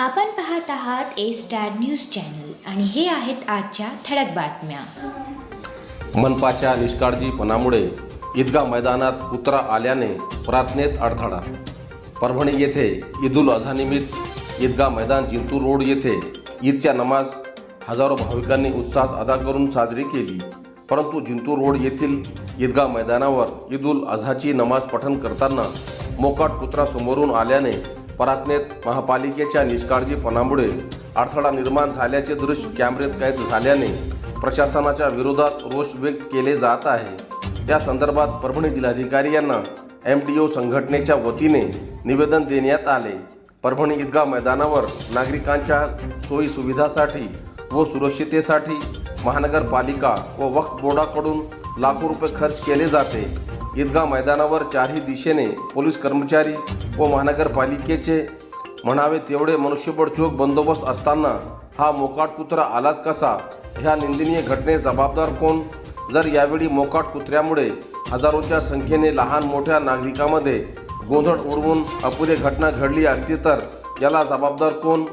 आपण पाहत आहात ए स्टार न्यूज चॅनल आणि हे आहेत आजच्या ठळक बातम्या. मनपाच्या निष्काळजीपणामुळे ईदगा मैदानात कुत्रा आल्याने प्रार्थनेत अडथळा. परभणी येथे ईदुल अझानिमित्त ईदगा मैदान जिंतूर रोड येथे ईदच्या नमाज हजारो भाविकांनी उत्साहात अदा करून साजरी केली. परंतु जिंतूर रोड येथील ईदगा मैदानावर ईद उल अझाची नमाज पठण करताना मोकाट कुत्रा समोरून आल्याने परातनेत महापालिकेच्या निष्काळजीपणामुळे अडथळा निर्माण झाल्याचे दृश्य कॅमेऱ्यात कैद झाल्याने प्रशासनाच्या विरोधात रोष व्यक्त केले जात आहे. या संदर्भात परभणी जिल्हाधिकारी यांना एम डी ओ संघटनेच्या वतीने निवेदन देण्यात आले. परभणी ईदगाह मैदानावर नागरिकांच्या सोयी सुविधासाठी व सुरक्षितेसाठी महानगरपालिका व वक्फ बोर्डाकडून लाखो रुपये खर्च केले जाते. ईदगा मैदानावर चारही दिशेने पोलीस कर्मचारी व महानगरपालिकेचे म्हणावे तेवढे मनुष्यबळ चोख बंदोबस्त असताना हा मोकाट कुत्रा आलाच कसा? ह्या निंदनीय घटनेस जबाबदार कोण? जर यावेळी मोकाट कुत्र्यामुळे हजारोच्या संख्येने लहान मोठ्या नागरिकांमध्ये गोंधळ उडवून अपुरी घटना घडली असती तर याला जबाबदार कोण?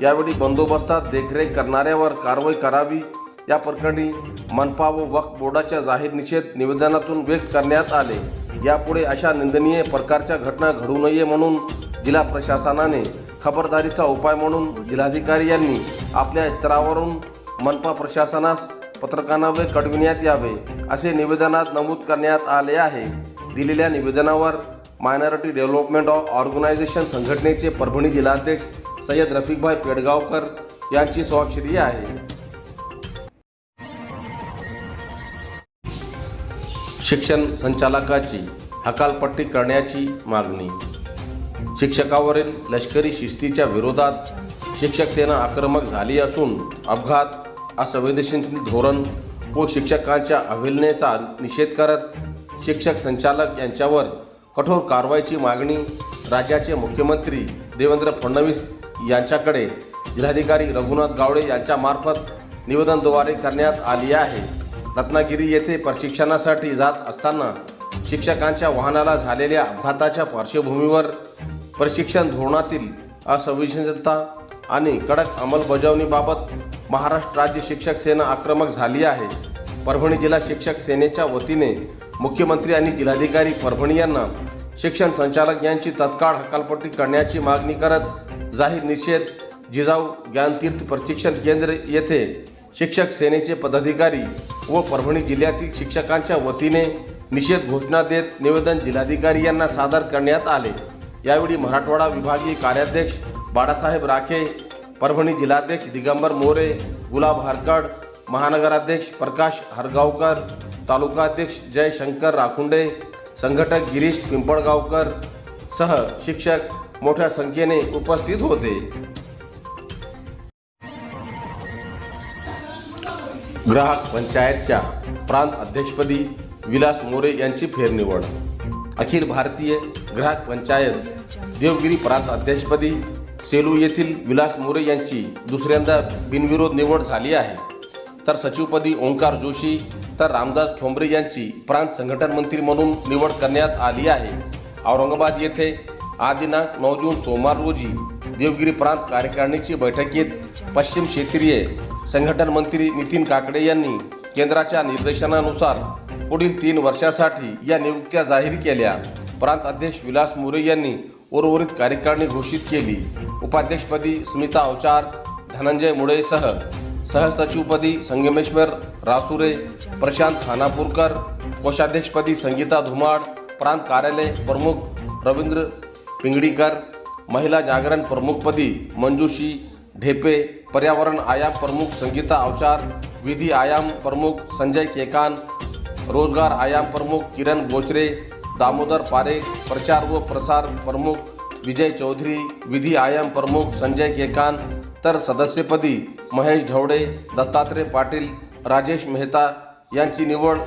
यावेळी बंदोबस्तात देखरेख करणाऱ्यावर कारवाई करावी या प्रकरणी मनपा व वक्फ बोर्डाच्या जाहीर निषेध निवेदनातून व्यक्त करण्यात आले. यापुढे अशा निंदनीय प्रकारच्या घटना घडू नये म्हणून जिल्हा प्रशासनाने खबरदारीचा उपाय म्हणून जिल्हाधिकारी यांनी आपल्या स्तरावरून मनपा प्रशासनास पत्रकानावे कळविण्यात यावे असे निवेदनात नमूद करण्यात आले आहे. दिलेल्या निवेदनावर मायनॉरिटी डेव्हलपमेंट ऑफ ऑर्गनायझेशन संघटनेचे परभणी जिल्हाध्यक्ष सय्यद रफिकभाई पेडगावकर यांची स्वाक्षरी आहे. शिक्षण संचालकाची हकालपट्टी करण्याची मागणी. शिक्षकावरील लष्करी शिस्तीच्या विरोधात शिक्षक सेना आक्रमक झाली असून अपघात असंवेदनशील धोरण व शिक्षकांच्या अवहेलनेचा निषेध करत शिक्षक संचालक यांच्यावर कठोर कारवाईची मागणी राज्याचे मुख्यमंत्री देवेंद्र फडणवीस यांच्याकडे जिल्हाधिकारी रघुनाथ गावडे यांच्यामार्फत निवेदनद्वारे करण्यात आली आहे. रत्नागिरी येथे प्रशिक्षणासाठी जात असताना शिक्षकांच्या वाहनाला झालेल्या अपघाताच्या पार्श्वभूमीवर प्रशिक्षण धोरणातील असंवेदनशीलता आणि कडक अंमलबजावणीबाबत महाराष्ट्र राज्य शिक्षक सेना आक्रमक झाली आहे. परभणी जिल्हा शिक्षक सेनेच्या वतीने मुख्यमंत्री आणि जिल्हाधिकारी परभणी यांना शिक्षण संचालक यांची तत्काळ हकालपट्टी करण्याची मागणी करत जाहीर निषेध जिजाऊ ज्ञानतीर्थ प्रशिक्षण केंद्र येथे शिक्षक सेनेचे पदाधिकारी व परभणी जिल्ह्यातील शिक्षकांच्या वतीने निषेध घोषणा देत निवेदन जिल्हाधिकारी यांना सादर करण्यात आले. यावेळी मराठवाडा विभागीय कार्याध्यक्ष बाळासाहेब राखे परभणी जिल्हाध्यक्ष दिगंबर मोरे गुलाब हरकड महानगराध्यक्ष प्रकाश हरगावकर तालुकाध्यक्ष जयशंकर राखुंडे संघटक गिरीश पिंपळगावकर सह शिक्षक मोठ्या संख्येने उपस्थित होते. ग्राहक पंचायतच्या प्रांत अध्यक्षपदी विलास मोरे यांची फेरनिवड. अखिल भारतीय ग्राहक पंचायत देवगिरी प्रांत अध्यक्षपदी सेलू येथील विलास मोरे यांची दुसऱ्यांदा बिनविरोध निवड झाली आहे. तर सचिवपदी ओंकार जोशी तर रामदास ठोंबरे यांची प्रांत संघटन मंत्री म्हणून निवड करण्यात आली आहे. औरंगाबाद येथे आज दिनांक नऊ जून सोमवार रोजी देवगिरी प्रांत कार्यकारिणीची बैठकीत पश्चिम क्षेत्रीय संघटन मंत्री नितीन काकडे यांनी केंद्राच्या निर्देशनानुसार पुढील तीन वर्षासाठी या नियुक्त्या जाहीर केल्या. प्रांत अध्यक्ष विलास मोरे यांनी उर्वरित कार्यकारिणी घोषित केली. उपाध्यक्षपदी स्मिता अवचार धनंजय मुळेसह सहसचिवपदी संगमेश्वर रासुरे प्रशांत खानापूरकर कोषाध्यक्षपदी संगीता धुमाड प्रांत कार्यालय प्रमुख रवींद्र पिंगडीकर महिला जागरण प्रमुखपदी मंजुशी ढेपे पर्यावरण आयाम प्रमुख संगीता अवचार विधी आयाम प्रमुख संजय केकान रोजगार आयाम प्रमुख किरण गोचरे दामोदर पारेख प्रचार व प्रसार प्रमुख विजय चौधरी विधी आयाम प्रमुख संजय केकान तर सदस्यपदी महेश ढवडे दत्तात्रय पाटील राजेश मेहता यांची निवड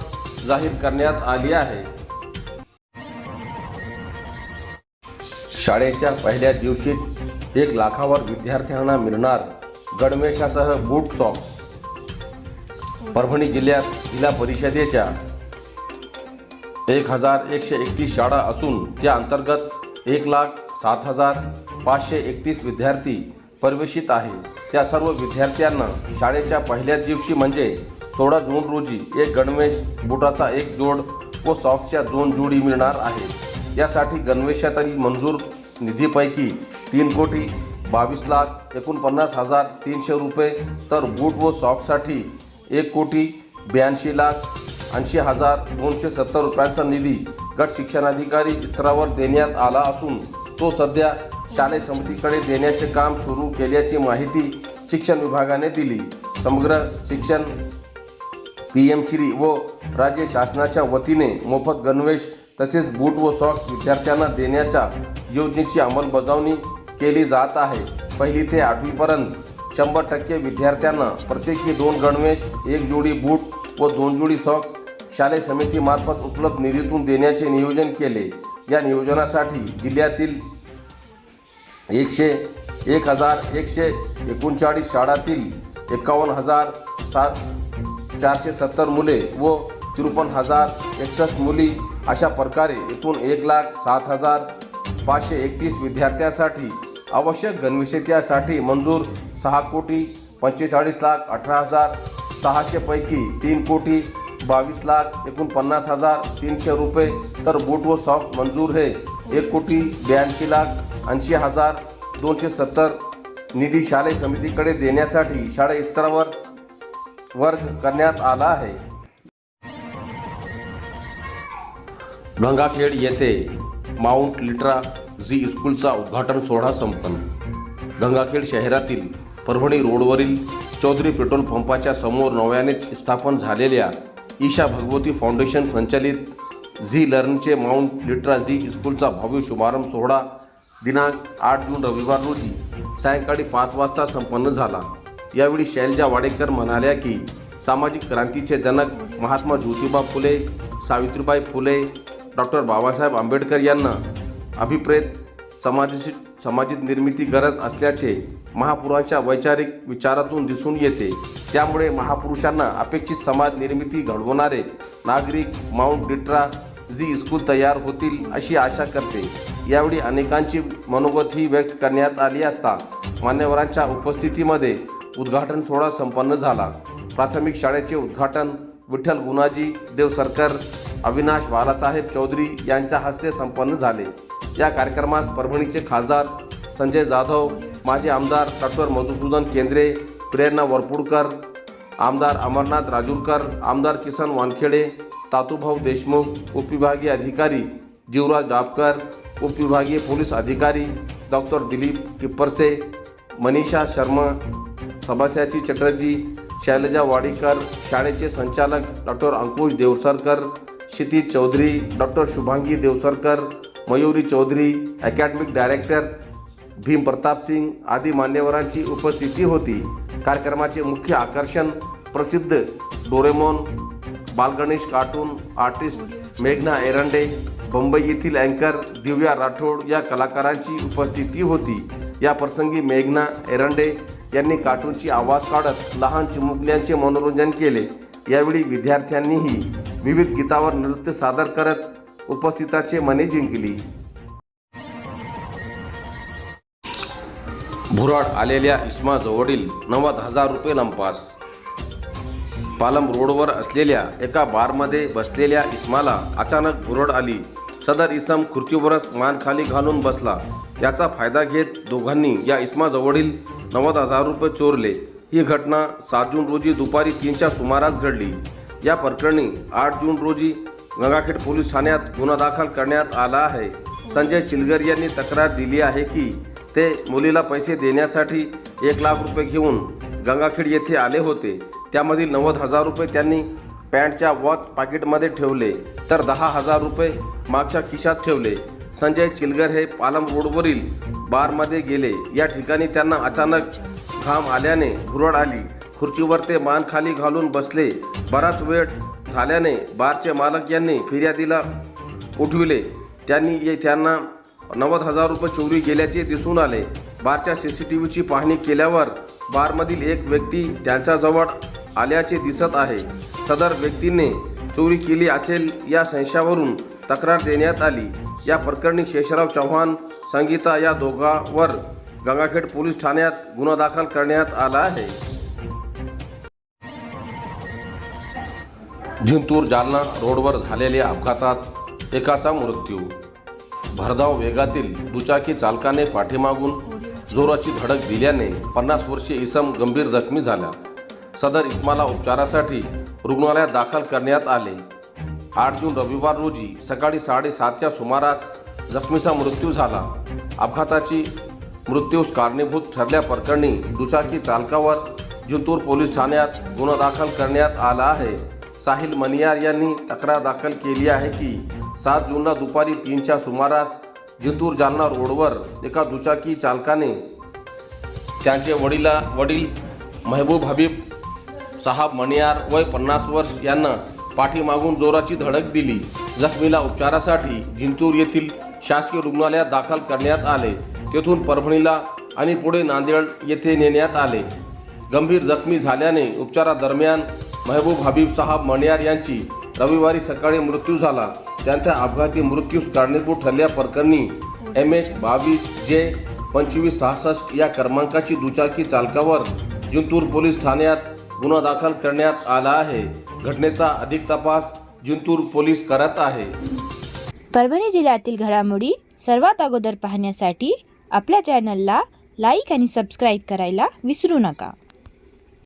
जाहीर करण्यात आली आहे. शाळेच्या पहिल्या दिवशीच एक लाखावर विद्यार्थ्यांना मिळणार गणवेशासह बूट सॉक्स परभणी जिल्ह्यात जिल्हा परिषदेच्या एक हजार एकशे एकतीस शाळा असून त्या अंतर्गत एक लाख सात हजार पाचशे एकतीस विद्यार्थी प्रवेशित आहे. त्या सर्व विद्यार्थ्यांना शाळेच्या पहिल्याच दिवशी म्हणजे सोळा जून रोजी एक गणवेश बुटाचा एक जोड व सॉक्सच्या दोन जोडी मिळणार आहे. यासाठी गणवेशातील मंजूर निधीपैकी तीन कोटी बावीस लाख एकोणपन्नास हजार तीनशे रुपये. तर बूट व सॉक्ससाठी एक कोटी ब्याऐंशी लाख ऐंशी हजार दोनशे सत्तर रुपयांचा निधी गट शिक्षणाधिकारी स्तरावर देण्यात आला असून तो सध्या शालेय समितीकडे देण्याचे काम सुरू केल्याची माहिती शिक्षण विभागाने दिली. समग्र शिक्षण पी एम श्री व राज्य शासनाच्या वतीने मोफत गणवेश तसेच बूट व सॉक्स विद्यार्थ्यांना देण्याच्या योजनेची अंमलबजावणी केली जात आहे. पहिली ते आठवीपर्यंत शंभर टक्के विद्यार्थ्यांना प्रत्येकी दोन गणवेश एक जोडी बूट व दोन जोडी सॉक्स शालेय समितीमार्फत उपलब्ध निधीतून देण्याचे नियोजन केले. या नियोजनासाठी जिल्ह्यातील एकशे एक हजार एकशे एकोणचाळीस शाळातील एकावन्न हजार सात चारशे सत्तर मुले व त्रेपन्न हजार एकसष्ट मुली अशा प्रकारे एकूण एक लाख सात हजार पाचशे एकतीस विद्यार्थ्यांसाठी आवश्यक गणविषेत्यासाठी मंजूर सहा कोटी पंचेचाळीस लाख अठरा हजार सहाशेपैकी तीन कोटी बावीस लाख एकोणपन्नास हजार तीनशे रुपये. तर बूट व सॉक मंजूर हे एक कोटी ब्याऐंशी लाख ऐंशी हजार दोनशे सत्तर निधी शालेय समितीकडे देण्यासाठी शाळा स्तरावर वर्ग करण्यात आला आहे. गंगाखेड येथे माउंट लिट्रा झी स्कूलचा उद्घाटन सोहळा संपन्न. गंगाखेड शहरातील परभणी रोडवरील चौधरी पेट्रोल पंपाच्या समोर नव्यानेच स्थापन झालेल्या ईशा भगवती फाउंडेशन संचालित झी लर्नचे माउंट लिट्रा झी स्कूलचा भव्य शुभारंभ सोहळा दिनांक आठ जून रविवार रोजी सायंकाळी पाच वाजता संपन्न झाला. यावेळी शैलजा वाडेकर म्हणाल्या की सामाजिक क्रांतीचे जनक महात्मा ज्योतिबा फुले सावित्रीबाई फुले डॉक्टर बाबासाहेब आंबेडकर यांना अभिप्रेत समाजाची समाजिक निर्मिती गरज असल्याचे महापुरांच्या वैचारिक विचारातून दिसून येते. त्यामुळे महापुरुषांना अपेक्षित समाज निर्मिती घडवणारे नागरिक माउंट डिट्रा झी स्कूल तयार होतील अशी आशा करते. यावेळी अनेकांची मनोगतही व्यक्त करण्यात आली असता मान्यवरांच्या उपस्थितीमध्ये उद्घाटन सोहळा संपन्न झाला. प्राथमिक शाळेचे उद्घाटन विठ्ठल गुणाजी देवसरकर अविनाश बालासाहेब चौधरी यांच्या हस्ते संपन्न झाले. या कार्यक्रमास परभणीचे खासदार संजय जाधव माजी आमदार डॉक्टर मधुसूदन केंद्रे प्रेरणा वरपुडकर आमदार अमरनाथ राजूरकर आमदार किसन वानखेडे तातूभाऊ देशमुख उपविभागीय अधिकारी जीवराज डाबकर उपविभागीय पोलीस अधिकारी डॉक्टर दिलीप टिप्परसे मनीषा शर्मा सभास्याची चटर्जी शैलजा वाडीकर शाळेचे संचालक doctor Ankush Deosarkar Kshitij Chaudhari doctor Shubhangi Deosarkar Mayuri Chaudhari academic director Bhim Pratap Singh आदी मान्यवरांची उपस्थिती होती. कार्यक्रमाचे मुख्य आकर्षण प्रसिद्ध डोरेमॉन बालगणेश कार्टून आर्टिस्ट मेघना एरंडे मुंबई येथील अँकर दिव्या राठोड या कलाकारांची उपस्थिती होती. या प्रसंगी मेघना एरंडे यांनी कार्टूनची आवाज काढत लहान चिमुकल्यांचे मनोरंजन केले. यावेळी विद्यार्थ्यांनीही विविध गीतावर नृत्य सादर करत उपस्थितांचे मने जिंकली. भुराड आलेल्या इस्माजवळील नव्वद हजार रुपये लंपास. पालम रोडवर असलेल्या एका बारमध्ये बसलेल्या इस्माला अचानक भुरड आली. सदर इसम खुर्चीवरच मान खाली घालून बसला. याचा फायदा घेत दोघांनी या इस्माजवळील नव्वद हजार रुपये चोरले. ही घटना सात जून रोजी दुपारी तीनच्या सुमारास घडली. या प्रकरणी आठ जून रोजी गंगाखेड पोलीस ठाण्यात गुन्हा दाखल करण्यात आला आहे. संजय चिलगर यांनी तक्रार दिली आहे की ते मुलीला पैसे देण्यासाठी एक लाख रुपये घेऊन गंगाखेड येथे आले होते. त्यामधील नव्वद हजार रुपये त्यांनी पॅन्टच्या वॉच पाकिटमध्ये ठेवले तर दहा हजार रुपये मागच्या खिशात ठेवले. संजय चिलगर हे पालम रोडवरील बारमध्ये गेले. या ठिकाणी त्यांना अचानक घाम आल्याने घुरड आली. खुर्चीवर ते मान खाली घालून बसले. बराच वेळ झाल्याने बारचे मालक यांनी फिर्यादीला उठविले. त्यांनी ये त्यांना नव्वद हजार रुपये चोरी गेल्याचे दिसून आले. बारच्या सी सी टी व्हीची पाहणी केल्यावर बारमधील एक व्यक्ती त्यांच्याजवळ आल्याचे दिसत आहे. सदर व्यक्तीने चोरी केली असेल या संशयावरून तक्रार देण्यात आली. या प्रकरणी शेषराव चव्हाण संगीता या दोघांवर गंगाखेड पोलीस ठाण्यात गुन्हा दाखल करण्यात आला आहे. जिंतूर जालना रोडवर झालेल्या अपघातात एकाचा मृत्यू. भरधाव वेगातील दुचाकी चालकाने पाठीमागून जोराची धडक दिल्याने पन्नास वर्षीय इसम गंभीर जखमी झाला. सदर इस्माला उपचारासाठी रुग्णालयात दाखल करण्यात आले. आठ जून रविवार रोजी सकाळी साडेसातच्या सुमारास जखमीचा मृत्यू झाला. अपघाताची मृत्यूस कारणीभूत ठरल्या प्रकरणी दुचाकी चालकावर जिंतूर पोलीस ठाण्यात गुन्हा दाखल करण्यात आला आहे. साहिल मनियार यांनी तक्रार दाखल केली आहे की सात जूनला दुपारी तीनच्या सुमारास जिंतूर जालना रोडवर एका दुचाकी चालकाने त्यांचे वडिला वडील महबूब हबीब साहाब मणियार वय पन्नास वर्ष यांना पाठीमागून जोराची धडक दिली. जखमीला उपचारासाठी जिंतूर येथील शासकीय रुग्णालयात दाखल करण्यात आले. तेथून परभणीला आणि पुढे नांदेड येथे नेण्यात आले. गंभीर जखमी झाल्याने उपचारादरम्यान महबूब हबीब साहब मणियार यांची रविवारी सकाळी मृत्यू झाला. त्यांचा अपघाती मृत्यूस कारणीभूत ठरल्याप्रकरणी एम एच बावीस जे पंचवीस सहासष्ट या क्रमांकाची दुचाकी चालकावर जिंतूर पोलीस ठाण्यात गुन्हा दाखल करण्यात आला आहे. घटनेचा अधिक तपास जिंतूर पोलीस करत आहे. परभणी जिल्ह्यातील घडामोडी सर्वात अगोदर पाहण्यासाठी आपल्या चॅनलला लाईक आणि सबस्क्राईब करायला विसरू नका.